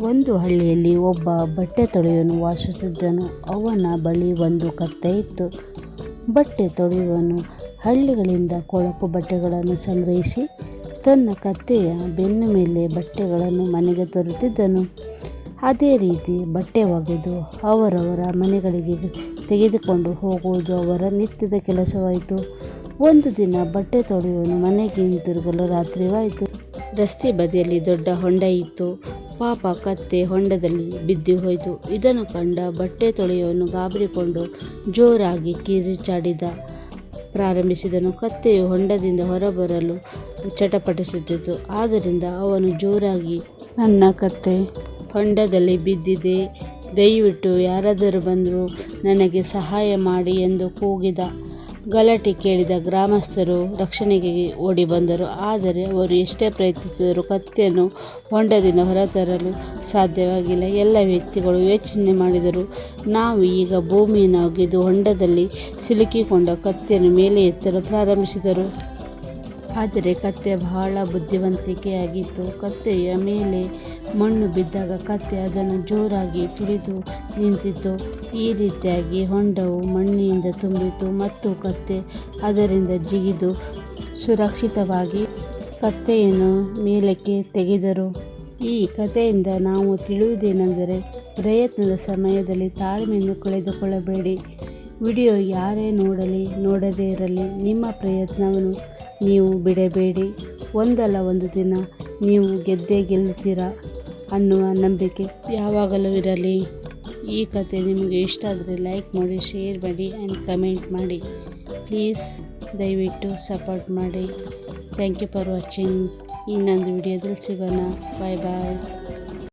ಒಂದು ಹಳ್ಳಿಯಲ್ಲಿ ಒಬ್ಬ ಬಟ್ಟೆ ತೊಳೆಯುವನು ವಾಸಿಸುತ್ತಿದ್ದನು. ಅವನ ಬಳಿ ಒಂದು ಕತ್ತೆ ಇತ್ತು. ಬಟ್ಟೆ ತೊಳೆಯುವನು ಹಳ್ಳಿಗಳಿಂದ ಕೊಳಕು ಬಟ್ಟೆಗಳನ್ನು ಸಂಗ್ರಹಿಸಿ ತನ್ನ ಕತ್ತೆಯ ಬೆನ್ನು ಮೇಲೆ ಬಟ್ಟೆಗಳನ್ನು ಮನೆಗೆ ತರುತ್ತಿದ್ದನು. ಅದೇ ರೀತಿ ಬಟ್ಟೆ ಒಗೆದು ಅವರವರ ಮನೆಗಳಿಗೆ ತೆಗೆದುಕೊಂಡು ಹೋಗುವುದು ಅವರ ನಿತ್ಯದ ಕೆಲಸವಾಯಿತು. ಒಂದು ದಿನ ಬಟ್ಟೆ ತೊಳೆಯುವನು ಮನೆಗೆ ಹಿಂತಿರುಗಲು ರಾತ್ರಿವಾಯಿತು. ರಸ್ತೆ ಬದಿಯಲ್ಲಿ ದೊಡ್ಡ ಹೊಂಡ ಇತ್ತು. ಪಾಪ ಕತ್ತೆ ಹೊಂಡದಲ್ಲಿ ಬಿದ್ದು ಹೋಯಿತು. ಇದನ್ನು ಕಂಡ ಬಟ್ಟೆ ತೊಳೆಯುವನು ಗಾಬರಿಕೊಂಡು ಜೋರಾಗಿ ಕಿರಿಚಾಡಿದ ಪ್ರಾರಂಭಿಸಿದನು. ಕತ್ತೆಯು ಹೊಂಡದಿಂದ ಹೊರಬರಲು ಚಟಪಟಿಸುತ್ತಿತ್ತು. ಆದ್ದರಿಂದ ಅವನು ಜೋರಾಗಿ, ನನ್ನ ಕತ್ತೆ, ಹೊಂಡದಲ್ಲಿ ಬಿದ್ದಿದೆ. ದಯವಿಟ್ಟು ಯಾರಾದರೂ ಬಂದರೂ ನನಗೆ ಸಹಾಯ ಮಾಡಿ ಎಂದು ಕೂಗಿದ. ಗಲಾಟೆ ಕೇಳಿದ ಗ್ರಾಮಸ್ಥರು ರಕ್ಷಣೆಗೆ ಓಡಿ ಬಂದರು. ಆದರೆ ಅವರು ಎಷ್ಟೇ ಪ್ರಯತ್ನಿಸಿದರೂ ಕತ್ತೆಯನ್ನು ಹೊಂಡದಿಂದ ಹೊರತರಲು ಸಾಧ್ಯವಾಗಿಲ್ಲ. ಎಲ್ಲ ವ್ಯಕ್ತಿಗಳು ಯೋಚನೆ ಮಾಡಿದರು, ನಾವು ಈಗ ಭೂಮಿಯನ್ನು ಒಗೆದು ಹೊಂಡದಲ್ಲಿ ಸಿಲುಕಿಕೊಂಡ ಕತ್ತೆಯನ್ನು ಮೇಲೆ ಎತ್ತಲು ಪ್ರಾರಂಭಿಸಿದರು. ಆದರೆ ಕತ್ತೆ ಬಹಳ ಬುದ್ಧಿವಂತಿಕೆಯಾಗಿತ್ತು. ಕತ್ತೆಯ ಮೇಲೆ ಮಣ್ಣು ಬಿದ್ದಾಗ ಕತ್ತೆ ಅದನ್ನು ಜೋರಾಗಿ ತುಳಿದು ನಿಂತಿತ್ತು. ಈ ರೀತಿಯಾಗಿ ಹೊಂಡವು ಮಣ್ಣಿನಿಂದ ತುಂಬಿತು ಮತ್ತು ಕತ್ತೆ ಅದರಿಂದ ಜಿಗಿದು ಸುರಕ್ಷಿತವಾಗಿ ಕತ್ತೆಯನ್ನು ಮೇಲಕ್ಕೆ ತೆಗೆದರು. ಈ ಕಥೆಯಿಂದ ನಾವು ತಿಳಿಯುವುದೇನೆಂದರೆ, ಪ್ರಯತ್ನದ ಸಮಯದಲ್ಲಿ ತಾಳ್ಮೆಯನ್ನು ಕಳೆದುಕೊಳ್ಳಬೇಡಿ ವಿಡಿಯೋ ಯಾರೇ ನೋಡಲಿ, ನೋಡದೇ ಇರಲಿ, ನಿಮ್ಮ ಪ್ರಯತ್ನವನ್ನು ನೀವು ಬಿಡಬೇಡಿ. ಒಂದಲ್ಲ ಒಂದು ದಿನ ನೀವು ಗೆದ್ದೇ ಗೆಲ್ತೀರಾ ಅನ್ನುವ ನಂಬಿಕೆ ಯಾವಾಗಲೂ ಇರಲಿ. ಈ ಕತೆ ನಿಮಗೆ ಇಷ್ಟ ಆದರೆ ಲೈಕ್ ಮಾಡಿ, ಶೇರ್ ಮಾಡಿ ಆ್ಯಂಡ್ ಕಮೆಂಟ್ ಮಾಡಿ. ಪ್ಲೀಸ್ ದಯವಿಟ್ಟು ಸಪೋರ್ಟ್ ಮಾಡಿ. ಥ್ಯಾಂಕ್ ಯು ಫಾರ್ ವಾಚಿಂಗ್ ಇನ್ನೊಂದು ವಿಡಿಯೋದಲ್ಲಿ ಸಿಗೋಣ. ಬಾಯ್ ಬಾಯ್